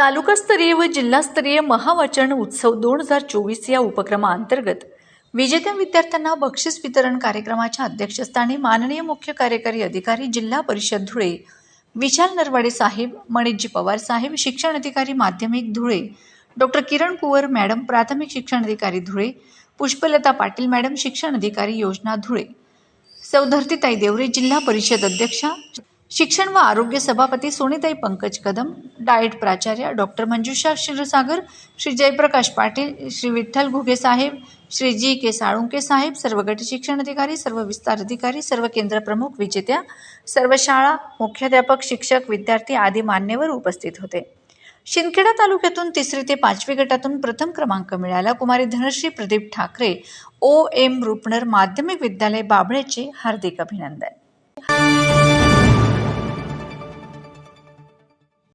तालुकास्तरीय व जिल्हास्तरीय महावाचन उत्सव दोन हजार चोवीस या उपक्रमाअंतर्गत विजेत्या विद्यार्थ्यांना बक्षीस वितरण कार्यक्रमाच्या अध्यक्षस्थानी माननीय मुख्य कार्यकारी अधिकारी जिल्हा परिषद धुळे विशाल नरवाडे साहेब मणिजी पवार साहेब शिक्षण अधिकारी माध्यमिक धुळे डॉक्टर किरण कुवर मॅडम प्राथमिक शिक्षण अधिकारी धुळे पुष्पलता पाटील मॅडम शिक्षण अधिकारी योजना धुळे सौधर्तीताई देवरे जिल्हा परिषद अध्यक्षा शिक्षण व आरोग्य सभापती सोनीताई पंकज कदम डाएट प्राचार्य डॉक्टर मंजुषा क्षीरसागर श्री जयप्रकाश पाटील श्री विठ्ठल घुगे साहेब श्री जी के साळुंके साहेब सर्व गट शिक्षण अधिकारी सर्व विस्तार अधिकारी सर्व केंद्र प्रमुख विजेत्या सर्व शाळा मुख्याध्यापक शिक्षक विद्यार्थी आदी मान्यवर उपस्थित होते. शिंदखेडा तालुक्यातून तिसरी ते पाचवी गटातून प्रथम क्रमांक मिळाला कुमारी धनश्री प्रदीप ठाकरे ओ एम रुपणर माध्यमिक विद्यालय बाबळेचे हार्दिक अभिनंदन.